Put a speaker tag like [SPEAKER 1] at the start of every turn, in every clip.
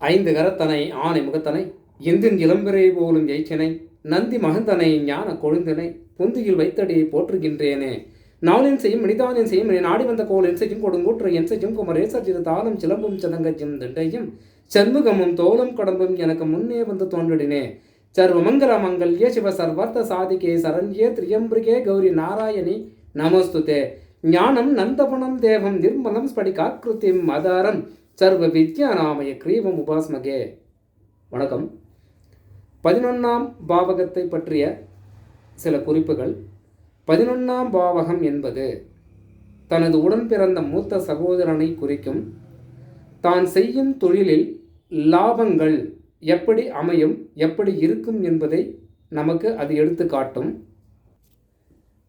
[SPEAKER 1] ஐந்து கரத்தனை ஆனை முகத்தனை எந்தின் இளம்பிரை போலும் எய்ச்சினை நந்தி மகந்தனை ஞான கொழுந்தினை பொந்தியில் வைத்தடி போற்றுகின்றேனே. நாளின் செய்யும் மனிதானின் செய்யும் நாடி வந்த கோல் என் செய்யும் கொடுங்கூற்று என் செய்யும் குமரேசர் சிறு தாளம் சிலம்பும் சதங்கஜும் திண்டையும் சண்முகமும் தோளும் கடம்பும் எனக்கு முன்னே வந்து தோன்றிடினே. சர்வமங்கல மங்கல்ய சிவ சர்வார்த்த சாதிகே சரண்யே திரியம்பிரிகே கௌரி நாராயணி நமஸ்துதே. ஞானம் நந்தபுணம் தேவம் நிர்மலம் ஸ்படிகாக்கிருத்திம் மதாரம் சர்வ வித்யாநாமய கிரீவம் உபாஸ்மகே வணக்கம். பதினொன்றாம் பாவகத்தை பற்றிய சில குறிப்புகள். பதினொன்றாம் பாவகம் என்பது தனது உடன் பிறந்த மூத்த சகோதரனை குறிக்கும் தான் செய்யும் தொழிலில் லாபங்கள் எப்படி அமையும் எப்படி இருக்கும் என்பதை நமக்கு அது எடுத்து காட்டும்.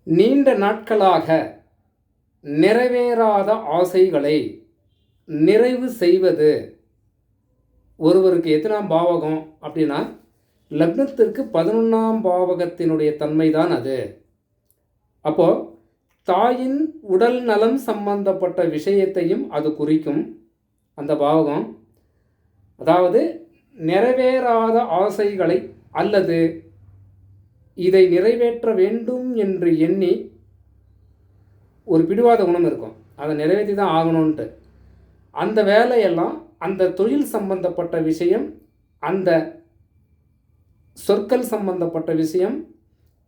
[SPEAKER 1] நீண்ட நாட்களாக நிறைவேறாத ஆசைகளை நிறைவு செய்வது. ஒருவருக்கு எத்தனாம் பாவகம் அப்படின்னா லக்னத்திற்கு பதினொன்றாம் பாவகத்தினுடைய தன்மை தான் அது. அப்போது தாயின் உடல் நலம் சம்பந்தப்பட்ட விஷயத்தையும் அது குறிக்கும் அந்த பாவகம். அதாவது நிறைவேறாத ஆசைகளை அல்லது இதை நிறைவேற்ற வேண்டும் என்று எண்ணி ஒரு பிடிவாத குணம் இருக்கும். அதை நிறைவேற்றி தான் ஆகணும்ன்ட்டு. அந்த வேலையெல்லாம் அந்த தொழில் சம்பந்தப்பட்ட விஷயம் அந்த சொற்கள் சம்பந்தப்பட்ட விஷயம்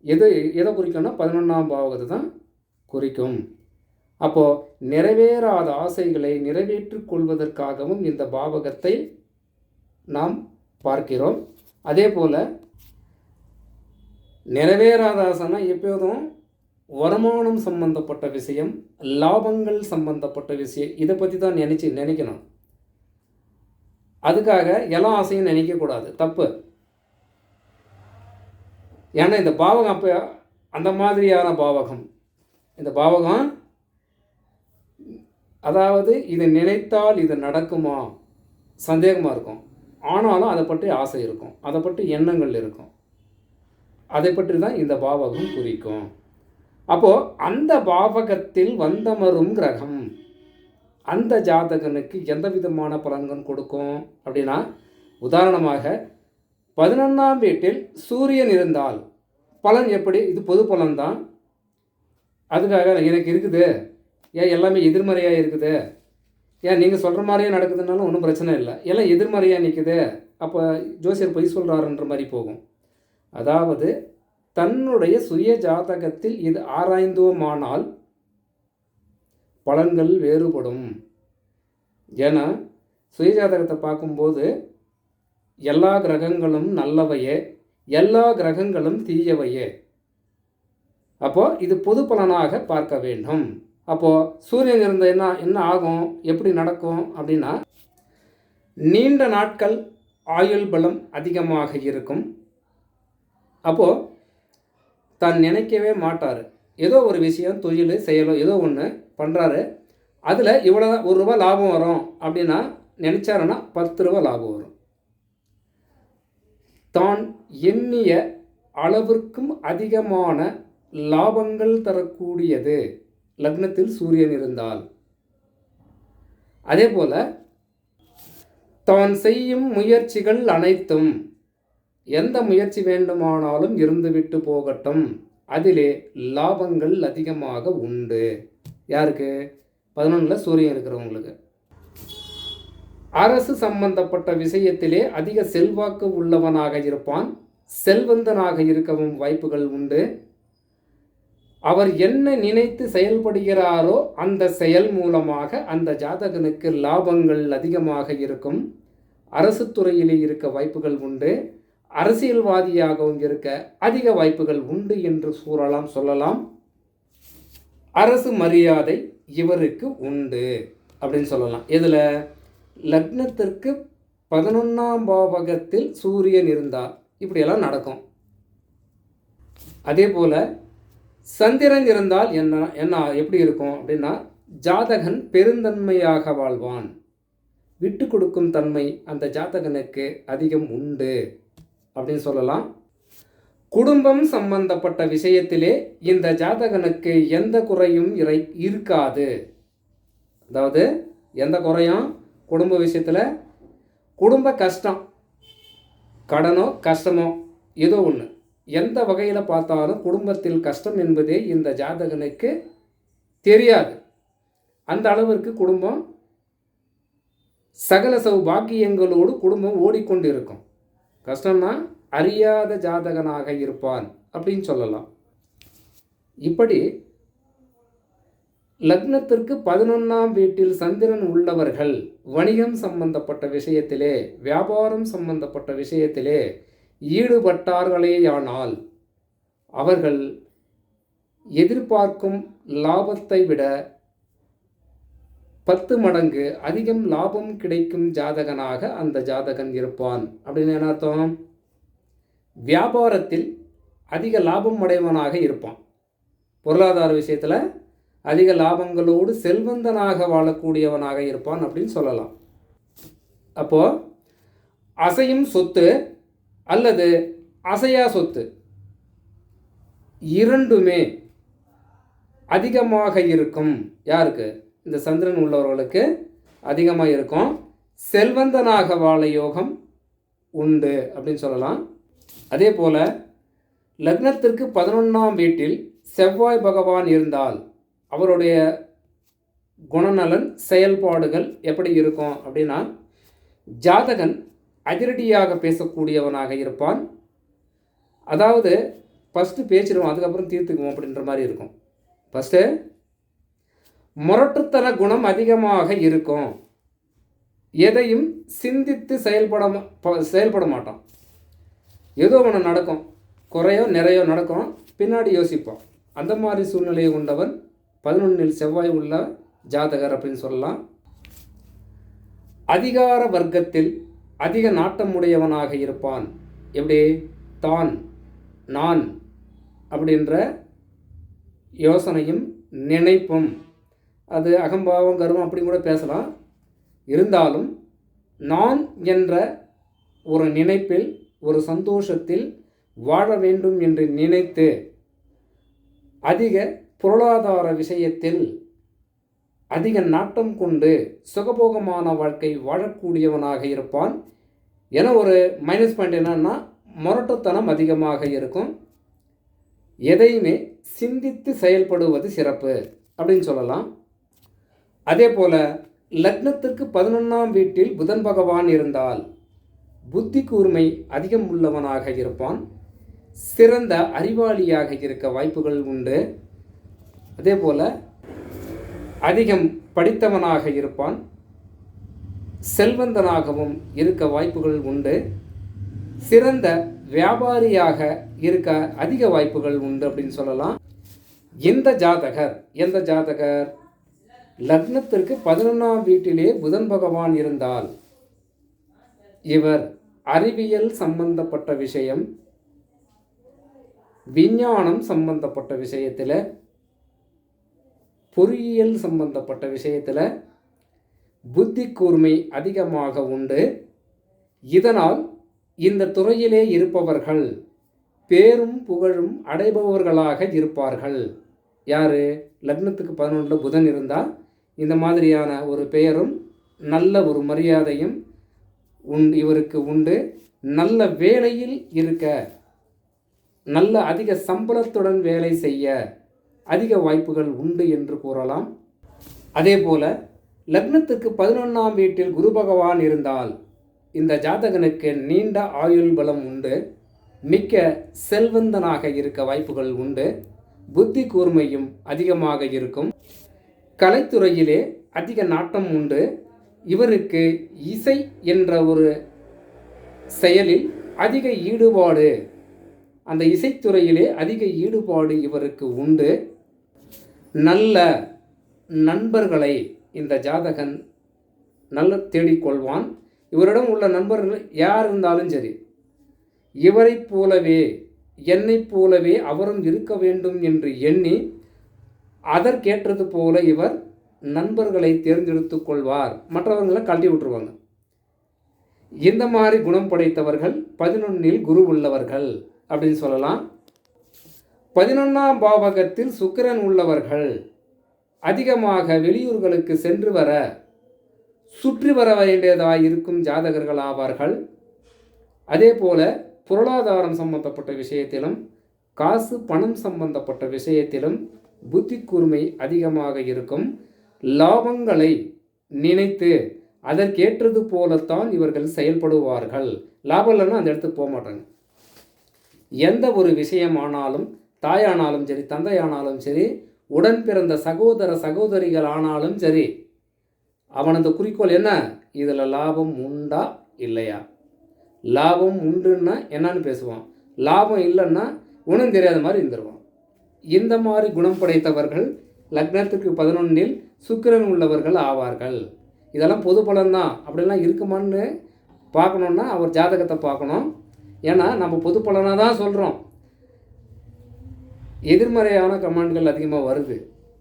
[SPEAKER 1] எது எதை குறிக்கும்னா பதினொன்றாம் பாவகத்தை தான் குறிக்கும். அப்போது நிறைவேறாத ஆசைகளை நிறைவேற்றிக் கொள்வதற்காகவும் இந்த பாவகத்தை நாம் பார்க்கிறோம். அதே போல் நிறைவேறாத ஆசைனா எப்போதும் வருமானம் சம்பந்தப்பட்ட விஷயம் லாபங்கள் சம்பந்தப்பட்ட விஷயம். இதை பற்றி தான் நினச்சி நினைக்கணும். அதுக்காக எல்லா ஆசையும் நினைக்கக்கூடாது தப்பு. ஏன்னா இந்த பாவகம் அப்போ அந்த மாதிரியான பாவகம். இந்த பாவகம் அதாவது இதை நினைத்தால் இது நடக்குமா? சந்தேகமாக இருக்கும். ஆனாலும் அதை பற்றி ஆசை இருக்கும். அதை பற்றி எண்ணங்கள் இருக்கும். அதை பற்றி தான் இந்த பாவகம் குறிக்கும். அப்போது அந்த பாவகத்தில் வந்தமரும் கிரகம். அந்த ஜாதகனுக்கு எந்த விதமான பலன்கள் கொடுக்கும் அப்படின்னா உதாரணமாக பதினொன்றாம் வீட்டில் சூரியன் இருந்தால் பலன் எப்படி? இது பொது பலன் தான் அதுக்காக எனக்கு இருக்குது. ஏன் எல்லாமே எதிர்மறையாக இருக்குது? ஏன் நீங்கள் சொல்கிற மாதிரியே நடக்குதுனாலும் ஒன்றும் பிரச்சனை இல்லை. எல்லாம் எதிர்மறையாக நிற்குது அப்போ ஜோசியர் பொய் சொல்கிறாருன்ற மாதிரி போகும். அதாவது தன்னுடைய சுய ஜாதகத்தில் இது ஆராய்ந்தோமானால் பலன்கள் வேறுபடும். ஏன்னா சுயஜாதகத்தை பார்க்கும்போது எல்லா கிரகங்களும் நல்லவையே எல்லா கிரகங்களும் தீயவையே. அப்போது இது பொது பலனாக பார்க்க வேண்டும். அப்போது சூரியன் இருந்த என்ன என்ன ஆகும் எப்படி நடக்கும் அப்படின்னா நீண்ட நாட்கள் ஆயுள் பலம் அதிகமாக இருக்கும். அப்போது தான் நினைக்கவே மாட்டார். ஏதோ ஒரு விஷயம் தொழில் செயலோ ஏதோ ஒன்று பண்ணுறாரு அதில் இவ்வளோ ஒரு ரூபா லாபம் வரும் அப்படின்னா நினச்சாருன்னா பத்து ரூபா லாபம் வரும். தான் எண்ணிய அளவிற்கும் அதிகமான லாபங்கள் தரக்கூடியது. லக்னத்தில் சூரியன் இருந்தால். அதே போல் தான் செய்யும் முயற்சிகள் அனைத்தும் எந்த முயற்சி வேண்டுமானாலும் இருந்துவிட்டு போகட்டும். அதிலே லாபங்கள் அதிகமாக உண்டு. யாருக்கு? பதினொன்றில் சூரியன் இருக்கிறவங்களுக்கு. அரசு சம்பந்தப்பட்ட விஷயத்திலே அதிக செல்வாக்கு உள்ளவனாக இருப்பான். செல்வந்தனாக இருக்கவும் வாய்ப்புகள் உண்டு. அவர் என்ன நினைத்து செயல்படுகிறாரோ அந்த செயல் மூலமாக அந்த ஜாதகனுக்கு லாபங்கள் அதிகமாக இருக்கும். அரசு துறையிலே இருக்க வாய்ப்புகள் உண்டு. அரசியல்வாதியாகவும் இருக்க அதிக வாய்ப்புகள் உண்டு என்று கூறலாம் சொல்லலாம். அரசு மரியாதை இவருக்கு உண்டு அப்படின்னு சொல்லலாம். இதில் லக்னத்திற்கு பதினொன்றாம் பாவகத்தில் சூரியன் இருந்தால் இப்படியெல்லாம் நடக்கும். அதே போல் சந்திரன் இருந்தால் என்ன என்ன எப்படி இருக்கும் அப்படின்னா ஜாதகன் பெருந்தன்மையாக வாழ்வான். விட்டு கொடுக்கும் தன்மை அந்த ஜாதகனுக்கு அதிகம் உண்டு. அப்படின்னு சொல்லலாம். குடும்பம் சம்பந்தப்பட்ட விஷயத்திலே இந்த ஜாதகனுக்கு எந்த குறையும் இறை இருக்காது. அதாவது எந்த குறையும் குடும்ப விஷயத்தில் குடும்ப கஷ்டம் கடனோ கஷ்டமோ ஏதோ ஒன்று எந்த வகையில் பார்த்தாலும் குடும்பத்தில் கஷ்டம் என்பதே இந்த ஜாதகனுக்கு தெரியாது. அந்த அளவிற்கு குடும்பம் சகல சௌபாக்கியங்களோடு குடும்பம் ஓடிக்கொண்டு இருக்கும் கஷ்டம்னா அறியாத ஜாதகனாக இருப்பான் அப்படின்னு சொல்லலாம். இப்படி லக்னத்திற்கு பதினொன்றாம் வீட்டில் சந்திரன் உள்ளவர்கள் வணிகம் சம்பந்தப்பட்ட விஷயத்திலே வியாபாரம் சம்பந்தப்பட்ட விஷயத்திலே ஈடுபட்டார்களேயானால் அவர்கள் எதிர்பார்க்கும் லாபத்தை விட பத்து மடங்கு அதிகம் லாபம் கிடைக்கும் ஜாதகனாக அந்த ஜாதகன் இருப்பான். அப்படின்னு என்ன அர்த்தம்? வியாபாரத்தில் அதிக லாபம் அடைவனாக இருப்பான். பொருளாதார விஷயத்தில் அதிக லாபங்களோடு செல்வந்தனாக வாழக்கூடியவனாக இருப்பான் அப்படின்னு சொல்லலாம். அப்போது அசையும் சொத்து அல்லது அசையா சொத்து இரண்டுமே அதிகமாக இருக்கும். யாருக்கு? இந்த சந்திரன் உள்ளவர்களுக்கு அதிகமாக இருக்கும். செல்வந்தனாக வாழ யோகம் உண்டு அப்படின்னு சொல்லலாம். அதே போல் லக்னத்திற்கு பதினொன்றாம் வீட்டில் செவ்வாய் பகவான் இருந்தால் அவருடைய குணநலன் செயல்பாடுகள் எப்படி இருக்கும் அப்படின்னா ஜாதகன் அதிரடியாக பேசக்கூடியவனாக இருப்பான். அதாவது ஃபஸ்ட்டு பேசிடுவோம் அதுக்கப்புறம் தீர்த்துக்குவோம் அப்படின்ற மாதிரி இருக்கும். ஃபஸ்ட்டு முரட்டுத்தன குணம் அதிகமாக இருக்கும். எதையும் சிந்தித்து செயல்பட ப- செயல்பட மாட்டான் ஏதோ ஒன்று நடக்கும். குறையோ நிறையோ நடக்கும். பின்னாடி யோசிப்போம். அந்த மாதிரி சூழ்நிலையை கொண்டவன் பதினொன்றில் செவ்வாய் உள்ள ஜாதகர் அப்படின்னு சொல்லலாம். அதிகார வர்க்கத்தில் அதிக நாட்டமுடையவனாக இருப்பான். எப்படி? தான் நான் அப்படின்ற யோசனையும் நினைப்பும். அது அகம்பாவம் கர்வம் அப்படி கூட பேசலாம். இருந்தாலும் நான் என்ற ஒரு நினைப்பில் ஒரு சந்தோஷத்தில் வாழ வேண்டும் என்று நினைத்து அதிக பொருளாதார விஷயத்தில் அதிக நாட்டம் கொண்டு சுகபோகமான வாழ்க்கை வாழக்கூடியவனாக இருப்பான். என ஒரு மைனஸ் பாயிண்ட் என்னன்னா முரட்டத்தனம் அதிகமாக இருக்கும். எதையுமே சிந்தித்து செயல்படுவது சிறப்பு அப்படின்னு சொல்லலாம். அதே போல லக்னத்திற்கு பதினொன்றாம் வீட்டில் புதன் பகவான் இருந்தால் புத்தி கூர்மை அதிகம் உள்ளவனாக இருப்பான் சிறந்த அறிவாளியாக இருக்க வாய்ப்புகள் உண்டு. அதே போல அதிகம் படித்தவனாக இருப்பான் செல்வந்தனாகவும் இருக்க வாய்ப்புகள் உண்டு. சிறந்த வியாபாரியாக இருக்க அதிக வாய்ப்புகள் உண்டு அப்படின்னு சொல்லலாம். எந்த ஜாதகர்? எந்த ஜாதகர்? லக்னத்திற்கு பதினொன்றாம் வீட்டிலே புதன் பகவான் இருந்தால் இவர் அறிவியல் சம்பந்தப்பட்ட விஷயம் விஞ்ஞானம் சம்பந்தப்பட்ட விஷயத்தில் பொறியியல் சம்பந்தப்பட்ட விஷயத்தில் புத்தி கூர்மை அதிகமாக உண்டு. இதனால் இந்த துறையிலே இருப்பவர்கள் பேரும் புகழும் அடைபவர்களாக இருப்பார்கள். யார்? லக்னத்துக்கு பதினொன்றில் புதன் இருந்தால் இந்த மாதிரியான ஒரு பெயரும் நல்ல ஒரு மரியாதையும் உண் இவருக்கு உண்டு. நல்ல வேலையில் இருக்க நல்ல அதிக சம்பளத்துடன் வேலை செய்ய அதிக வாய்ப்புகள் உண்டு என்று கூறலாம். அதே போல லக்னத்துக்கு பதினொன்றாம் வீட்டில் குரு பகவான் இருந்தால் இந்த ஜாதகனுக்கு நீண்ட ஆயுள் பலம் உண்டு. மிக்க செல்வந்தனாக இருக்க வாய்ப்புகள் உண்டு. புத்தி கூர்மையும் அதிகமாக இருக்கும். கலைத்துறையிலே அதிக நாட்டம் உண்டு. இவருக்கு இசை என்ற ஒரு செயலில் அதிக ஈடுபாடு. அந்த இசைத்துறையிலே அதிக ஈடுபாடு இவருக்கு உண்டு. நல்ல நண்பர்களை இந்த ஜாதகன் நல்ல தேடிக்கொள்வான் இவரிடம் உள்ள நண்பர்கள் யார் இருந்தாலும் சரி இவரைப் போலவே என்னைப் போலவே அவரும் இருக்க வேண்டும் என்று எண்ணி அதற்கேற்றது போல இவர் நண்பர்களை தேர்ந்தெடுத்து கொள்வார். மற்றவர்களை கழட்டி விட்டுருவாங்க. இந்த மாதிரி குணம் படைத்தவர்கள் பதினொன்னில் குரு உள்ளவர்கள் அப்படின்னு சொல்லலாம். பதினொன்றாம் பாவகத்தில் சுக்கிரன் உள்ளவர்கள் அதிகமாக வெளியூர்களுக்கு சென்று வர சுற்றி வர வேண்டியதாக இருக்கும் ஜாதகர்கள் ஆவார்கள். அதே போல பொருளாதாரம் சம்பந்தப்பட்ட விஷயத்திலும் காசு பணம் சம்பந்தப்பட்ட விஷயத்திலும் புத்தி கூர்மை அதிகமாக இருக்கும். லாபங்களை நினைத்து அதற்கேற்றது போலத்தான் இவர்கள் செயல்படுவார்கள். லாபம் இல்லைன்னா அந்த இடத்துக்கு போக மாட்டாங்க. எந்த ஒரு விஷயமானாலும் தாயானாலும் சரி தந்தையானாலும் சரி உடன் பிறந்த சகோதர சகோதரிகள் ஆனாலும் சரி அவனது குறிக்கோள் என்ன? இதில் லாபம் உண்டா இல்லையா? லாபம் உண்டுன்னா என்னன்னு பேசுவான். லாபம் இல்லைன்னா ஒன்றும் தெரியாத மாதிரி இருந்துருவான். இந்த மாதிரி குணம் படைத்தவர்கள் லக்னத்துக்கு பதினொன்றில் சுக்கிரன் உள்ளவர்கள் ஆவார்கள். இதெல்லாம் பொது பலன்தான். அப்படிலாம் இருக்குமான்னு பார்க்கணுன்னா அவர் ஜாதகத்தை பார்க்கணும். ஏன்னா நம்ம பொது பலனாக தான் சொல்கிறோம் எதிர்மறையான கமெண்ட்கள் அதிகமாக வருது.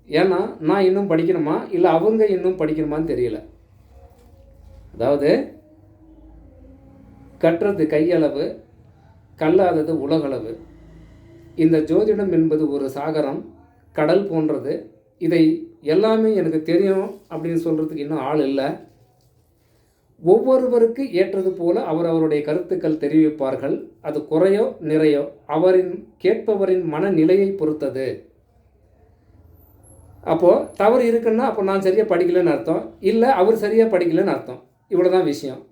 [SPEAKER 1] ஏன்னா நான் இன்னும் படிக்கணுமா? இல்லை அவங்க இன்னும் படிக்கணுமான்னு தெரியல. அதாவது கட்டுறது கையளவு கல்லாதது உலகளவு. இந்த ஜோதிடம் என்பது ஒரு சாகரம் கடல் போன்றது. இதை எல்லாமே எனக்கு தெரியும் அப்படின்னு சொல்கிறதுக்கு இன்னும் ஆள் இல்லை. ஒவ்வொருவருக்கு ஏற்றது போல அவர் அவருடைய கருத்துக்கள் தெரிவிப்பார்கள். அது குறையோ நிறையோ அவரின் கேட்பவரின் மனநிலையை பொறுத்தது. அப்போது தவறு இருக்குன்னா அப்போ நான் சரியாக படிக்கலைன்னு அர்த்தம். இல்லை அவர் சரியாக படிக்கலைன்னு அர்த்தம். இவ்வளோதான் விஷயம்.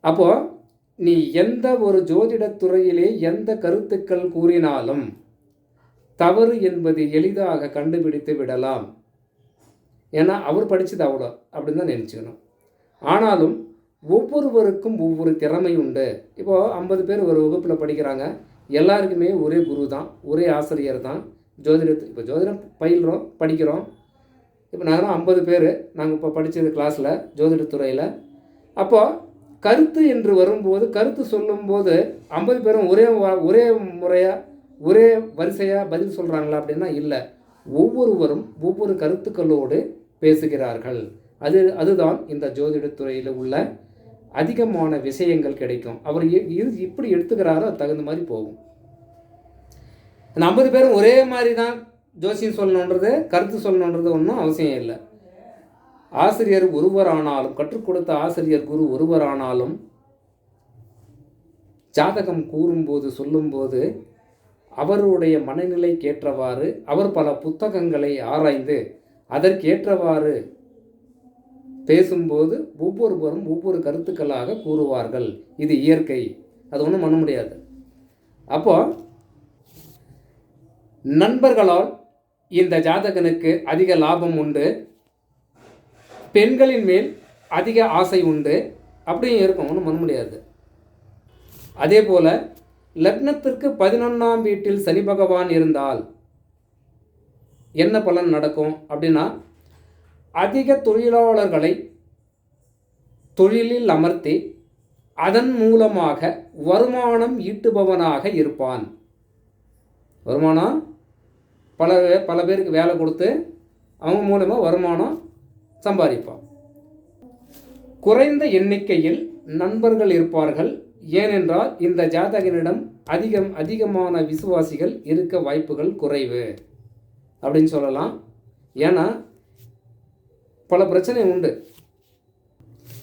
[SPEAKER 1] அப்போது நீ எந்த ஒரு ஜோதிடத் துறையிலே எந்த கருத்துக்கள் கூறினாலும் தவறு என்பது எளிதாக கண்டுபிடித்து விடலாம். ஏன்னா அவர் படித்தது அவ்வளோ அப்படின்னு தான் நினச்சிக்கணும். ஆனாலும் ஒவ்வொருவருக்கும் ஒவ்வொரு திறமை உண்டு. இப்போது ஐம்பது பேர் ஒரு வகுப்பில் படிக்கிறாங்க. எல்லாருக்குமே ஒரே குரு தான் ஒரே ஆசிரியர் தான். ஜோதிடத்து இப்போ ஜோதிடம் பயில்கிறோம் படிக்கிறோம். இப்போ நாங்களும் ஐம்பது பேர் நாங்கள் இப்போ படித்தது கிளாஸில் ஜோதிடத்துறையில் அப்போது கருத்து என்று வரும்போது கருத்து சொல்லும்போது ஐம்பது பேரும் ஒரே வா- ஒரே முறையாக ஒரே வரிசையாக பதில் சொல்கிறாங்களா அப்படின்னா இல்லை. ஒவ்வொருவரும் ஒவ்வொரு கருத்துக்களோடு பேசுகிறார்கள். அது அதுதான் இந்த ஜோதிடத்துறையில் உள்ள அதிகமான விஷயங்கள் கிடைக்கும். அவர் எ- இது இப்படி எடுத்துக்கிறாரோ அது தகுந்த மாதிரி போகும். அந்த ஐம்பது பேரும் ஒரே மாதிரி தான் ஜோசியம் சொல்லணுன்றது கருத்து சொல்லணுன்றது ஒன்றும் அவசியம் இல்லை. ஆசிரியர் ஒருவரானாலும் கற்றுக் கொடுத்த ஆசிரியர் குரு ஒருவரானாலும் ஜாதகம் கூறும்போது சொல்லும்போது அவருடைய மனநிலைக்கேற்றவாறு அவர் பல புத்தகங்களை ஆராய்ந்து அதற்கேற்றவாறு பேசும்போது ஒவ்வொருவரும் ஒவ்வொரு கருத்துக்களாக கூறுவார்கள். இது இயற்கை. அது ஒன்றும் பண்ண முடியாது. அப்போ நண்பர்களால் இந்த ஜாதகனுக்கு அதிக லாபம் உண்டு. பெண்களின் மேல் அதிக ஆசை உண்டு. அப்படியும் இருக்கும் ஒன்றும் பண்ண முடியாது. அதே போல் லக்னத்திற்கு பதினொன்றாம் வீட்டில் சனி பகவான் இருந்தால் என்ன பலன் நடக்கும் அப்படின்னா அதிக தொழிலாளர்களை தொழிலில் அமர்த்தி அதன் மூலமாக வருமானம் ஈட்டுபவனாக இருப்பான். வருமானம்? பல பல பேருக்கு வேலை கொடுத்து அவங்க மூலமாக வருமானம் சம்பாதிப்பான் குறைந்த எண்ணிக்கையில் நண்பர்கள் இருப்பார்கள். ஏனென்றால் இந்த ஜாதகனிடம் அதிகம் அதிகமான விசுவாசிகள் இருக்க வாய்ப்புகள் குறைவு அப்படின்னு சொல்லலாம். ஏன்னா பல பிரச்சனை உண்டு.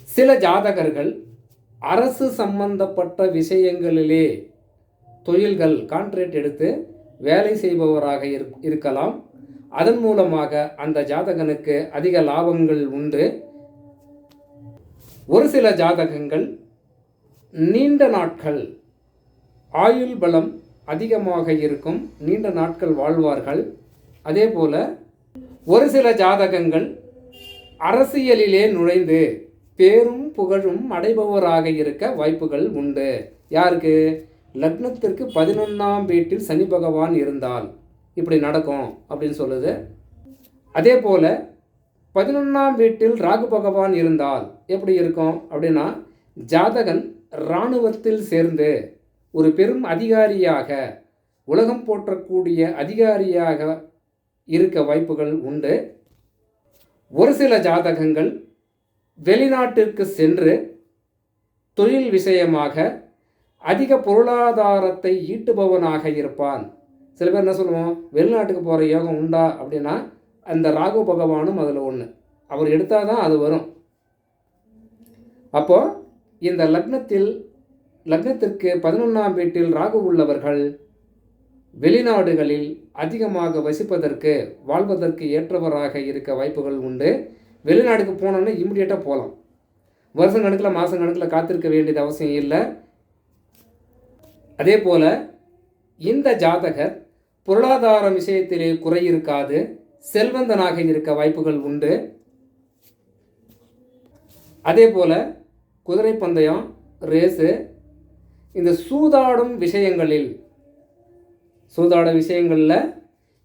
[SPEAKER 1] சில ஜாதகர்கள் அரசு சம்பந்தப்பட்ட விஷயங்களிலே தொழில்கள் கான்ட்ராக்ட் எடுத்து வேலை செய்பவராக இருக்- இருக்கலாம். அதன் மூலமாக அந்த ஜாதகனுக்கு அதிக லாபங்கள் உண்டு. ஒரு சில ஜாதகங்கள் நீண்ட நாட்கள் ஆயுள் பலம் அதிகமாக இருக்கும் நீண்ட நாட்கள் வாழ்வார்கள். அதே போல ஒரு சில ஜாதகங்கள் அரசியலிலே நுழைந்து பேரும் புகழும் அடைபவராக இருக்க வாய்ப்புகள் உண்டு. யாருக்கு? லக்னத்திற்கு பதினொன்றாம் வீட்டில் சனி பகவான் இருந்தால். இப்படி நடக்கும் அப்படின்னு சொல்லுது. அதே போல பதினொன்றாம் வீட்டில் ராகு பகவான் இருந்தால் எப்படி இருக்கும் அப்படின்னா ஜாதகன் இராணுவத்தில் சேர்ந்து ஒரு பெரும் அதிகாரியாக உலகம் போற்றக்கூடிய அதிகாரியாக இருக்க வாய்ப்புகள் உண்டு. ஒரு சில ஜாதகங்கள் வெளிநாட்டிற்கு சென்று தொழில் விஷயமாக அதிக பொருளாதாரத்தை ஈட்டுபவனாக இருப்பான். சில பேர் என்ன சொல்லுவோம்? வெளிநாட்டுக்கு போகிற யோகம் உண்டா? அப்படின்னா அந்த ராகு பகவானும் அதில் ஒன்று அவர் எடுத்தால் தான் அது வரும். அப்போது இந்த லக்னத்தில் லக்னத்திற்கு பதினொன்றாம் வீட்டில் ராகு உள்ளவர்கள் வெளிநாடுகளில் அதிகமாக வசிப்பதற்கு வாழ்வதற்கு ஏற்றவராக இருக்க வாய்ப்புகள் உண்டு. வெளிநாடுக்கு போனோன்னா இம்மிடியேட்டாக போகலாம் வருஷம் கணக்கில் மாதம் கணக்கில் காத்திருக்க வேண்டியது அவசியம் இல்லை. அதே போல் இந்த ஜாதகர் பொருளாதார விஷயத்திலே குறை இருக்காது செல்வந்தனாக இருக்க வாய்ப்புகள் உண்டு. அதே போல் குதிரை பந்தயம் ரேஸு இந்த சூதாடும் விஷயங்களில் சூதாட விஷயங்களில்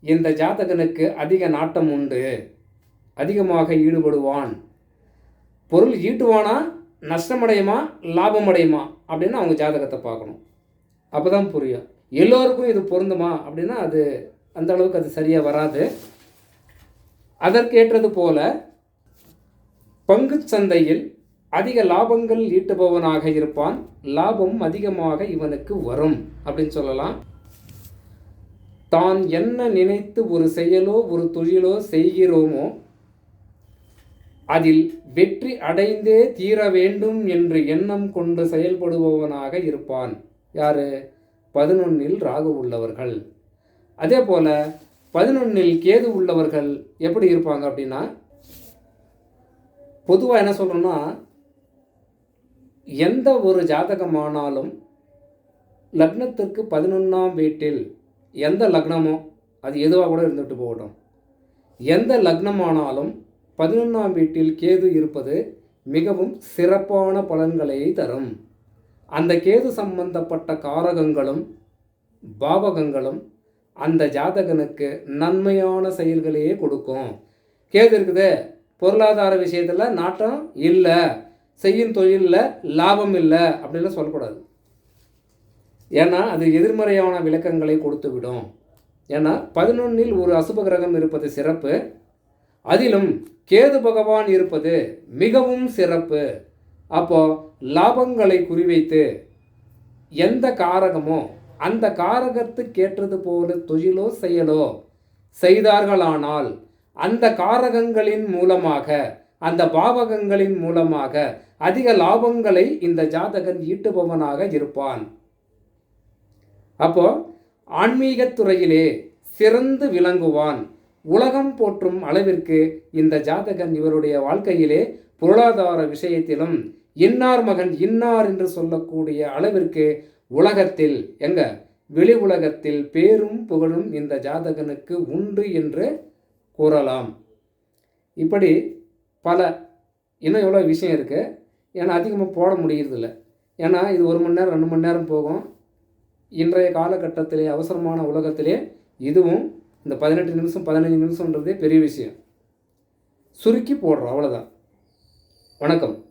[SPEAKER 1] இந்த ஜாதகனுக்கு அதிக நாட்டம் உண்டு. அதிகமாக ஈடுபடுவான். பொருள் ஈட்டுவானா நஷ்டமடையுமா லாபம் அடையுமா அப்படின்னு அவங்க ஜாதகத்தை பார்க்கணும். அப்போ தான் புரியும். எல்லோருக்கும் இது பொருந்துமா? அப்படின்னா அது அந்த அளவுக்கு அது சரியாக வராது. அதற்கேற்றது போல பங்குச் சந்தையில் அதிக லாபங்கள் ஈட்டுபவனாக இருப்பான். லாபம் அதிகமாக இவனுக்கு வரும் அப்படின்னு சொல்லலாம். தான் என்ன நினைத்து ஒரு செயலோ ஒரு தொழிலோ செய்கிறோமோ அதில் வெற்றி அடைந்தே தீர வேண்டும் என்று எண்ணம் கொண்டு செயல்படுபவனாக இருப்பான். யாரு? பதினொன்னில் ராகு உள்ளவர்கள். அதே போல் பதினொன்னில் கேது உள்ளவர்கள் எப்படி இருப்பாங்க அப்படின்னா பொதுவாக என்ன சொல்கிறோன்னா எந்த ஒரு ஜாதகமானாலும் லக்னத்திற்கு பதினொன்றாம் வீட்டில் எந்த லக்னமோ அது எதுவாக கூட இருந்துட்டு போகட்டும். எந்த லக்னமானாலும் பதினொன்றாம் வீட்டில் கேது இருப்பது மிகவும் சிறப்பான பலன்களை தரும். அந்த கேது சம்பந்தப்பட்ட காரகங்களும் பாவகங்களும் அந்த ஜாதகனுக்கு நன்மையான செயல்களையே கொடுக்கும். கேது இருக்குது பொருளாதார விஷயத்தில் நாட்டம் இல்லை செய்யும் தொழிலில் லாபம் இல்லை அப்படின்லாம் சொல்லக்கூடாது. ஏன்னா அது எதிர்மறையான விளக்கங்களை கொடுத்து விடும் ஏன்னா பதினொன்னில் ஒரு அசுப கிரகம் இருப்பது சிறப்பு. அதிலும் கேது பகவான் இருப்பது மிகவும் சிறப்பு. அப்போது லாபங்களை குறிவைத்து எந்த காரகமோ அந்த காரகத்துக்கேற்றது போல தொழிலோ செயலோ செய்தார்களானால் அந்த காரகங்களின் மூலமாக அந்த பாவகங்களின் மூலமாக அதிக லாபங்களை இந்த ஜாதகன் ஈட்டுபவனாக இருப்பான். அப்போ ஆன்மீகத் துறையிலே சிறந்து விளங்குவான். உலகம் போற்றும் அளவிற்கு இந்த ஜாதகன் இவருடைய வாழ்க்கையிலே பொருளாதார விஷயத்திலும் இன்னார் மகன் இன்னார் என்று சொல்லக்கூடிய அளவிற்கு உலகத்தில் எங்க? வெளி உலகத்தில் பேரும் புகழும் இந்த ஜாதகனுக்கு உண்டு என்று கூறலாம். இப்படி பல இன்னும் எவ்வளோ விஷயம் இருக்குது ஏன்னா அதிகமாக போட முடியறதில்ல. ஏன்னா இது ஒரு மணி நேரம் ரெண்டு மணி நேரம் போகும். இன்றைய காலகட்டத்திலே அவசரமான உலகத்திலே இதுவும் இந்த பதினெட்டு நிமிஷம் பதினஞ்சு நிமிஷம்ன்றதே பெரிய விஷயம். சுருக்கி போடுறோம் அவ்வளோதான் வணக்கம்.